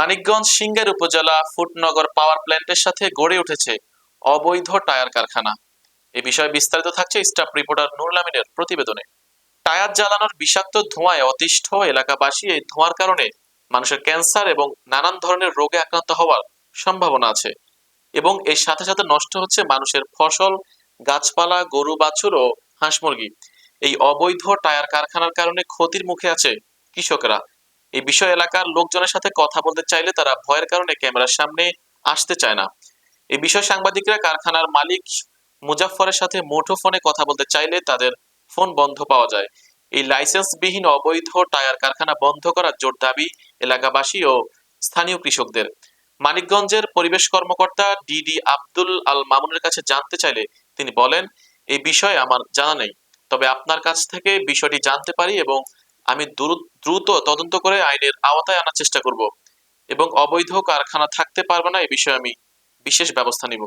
মানিকগঞ্জ সিংহের উপজেলা ফুটনগর পাওয়ার প্ল্যান্টের সাথে গড়ে উঠেছে অবৈধ টায়ার কারখানা। এ বিষয়ে বিস্তারিত থাকছে স্টাফ রিপোর্টার নুরুল আমিনের প্রতিবেদনে। টায়ার জ্বালানোর বিষাক্ত ধোঁয়ায় অতিষ্ঠ এলাকাবাসী এই ধোঁয়ার কারণে মানুষের ক্যান্সার এবং নানান ধরনের রোগে আক্রান্ত হওয়ার সম্ভাবনা আছে এবং এর সাথে সাথে নষ্ট হচ্ছে মানুষের ফসল, গাছপালা, গরু, বাছুর ও হাঁস মুরগি। এই অবৈধ টায়ার কারখানার কারণে ক্ষতির মুখে আছে কৃষকরা। এই বিষয় এলাকার লোকজনের সাথে কথা বলতে চাইলে তারা ভয়ের কারণে ক্যামেরার সামনে আসতে চায় না। এই বিষয়ে সাংবাদিকরা কারখানার মালিক মুজাফফরের সাথে মুঠো ফোনে কথা বলতে চাইলে তাদের ফোন বন্ধ পাওয়া যায়। এই লাইসেন্সবিহীন অবৈধ টায়ার কারখানা বন্ধ করার জোর দাবি এলাকাবাসী ও স্থানীয় কৃষকদের। মানিকগঞ্জের পরিবেশ কর্মকর্তা ডিডি আব্দুল আল মামুনের কাছে জানতে চাইলে তিনি বলেন এই বিষয়ে আমার জানা নেই। তবে আপনার কাছ থেকে বিষয়টি জানতে পারি এবং আমি দ্রু- দ্রুত তদন্ত করে আইনের আওতায় আনার চেষ্টা করব এবং অবৈধ কারখানা থাকতে পারবে না এ বিষয়ে আমি বিশেষ ব্যবস্থা নিব।